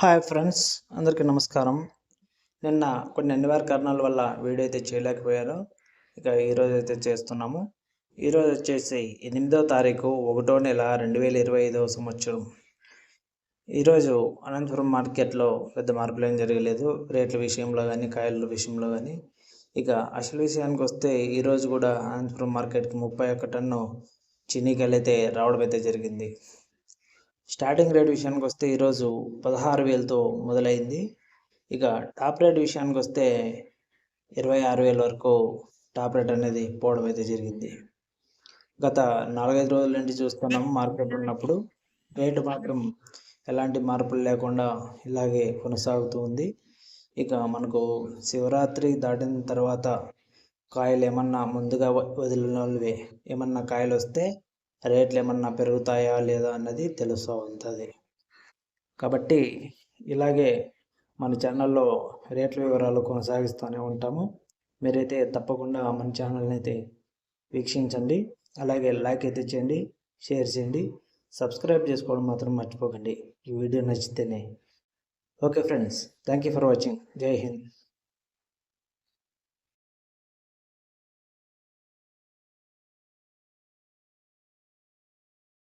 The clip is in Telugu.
హాయ్ ఫ్రెండ్స్ అందరికీ నమస్కారం. నిన్న కొన్ని అనివార్య కారణాల వల్ల వీడియో అయితే చేయలేకపోయారు ఇక ఈరోజు అయితే చేస్తున్నాము. ఈరోజు వచ్చేసి ఎనిమిదో తారీఖు ఒకటో నెల రెండు వేల ఇరవై ఐదవ సంవత్సరం. ఈరోజు అనంతపురం మార్కెట్లో పెద్ద మార్పులు ఏం జరగలేదు. రేట్ల విషయంలో కానీ కాయల విషయంలో కానీ ఇక అసలు విషయానికి వస్తే ఈరోజు కూడా అనంతపురం మార్కెట్కి ముప్పై ఒక్క టన్ను చిన్నీకాయలు అయితే రావడం అయితే జరిగింది. స్టార్టింగ్ రేట్ విషయానికి వస్తే ఈరోజు పదహారు వేలతో మొదలైంది. ఇక టాప్ రేట్ విషయానికి వస్తే ఇరవై ఆరు వేల వరకు టాప్ రేట్ అనేది పోవడం అయితే జరిగింది. గత నాలుగైదు రోజుల నుండి చూస్తున్నాం మార్కెట్ ఉన్నప్పుడు. రేటు మాత్రం ఎలాంటి మార్పులు లేకుండా ఇలాగే కొనసాగుతూ ఉంది. ఇక మనకు శివరాత్రి దాటిన తర్వాత కాయలు ఏమన్నా ముందుగా వదిలినవి ఏమన్నా కాయలు వస్తే రేట్లు ఏమన్నా పెరుగుతాయా లేదా అన్నది తెలుస్తూ ఉంటుంది. కాబట్టి ఇలాగే మన ఛానల్లో రేట్ల వివరాలు కొనసాగిస్తూనే ఉంటాము. మీరైతే తప్పకుండా మన ఛానల్ని అయితే వీక్షించండి. అలాగే లైక్ అయితే చేయండి షేర్ చేయండి సబ్స్క్రైబ్ చేసుకోవడం మాత్రం మర్చిపోకండి. ఈ వీడియో నచ్చితేనే. Okay friends thank you for watching. జై హింద్.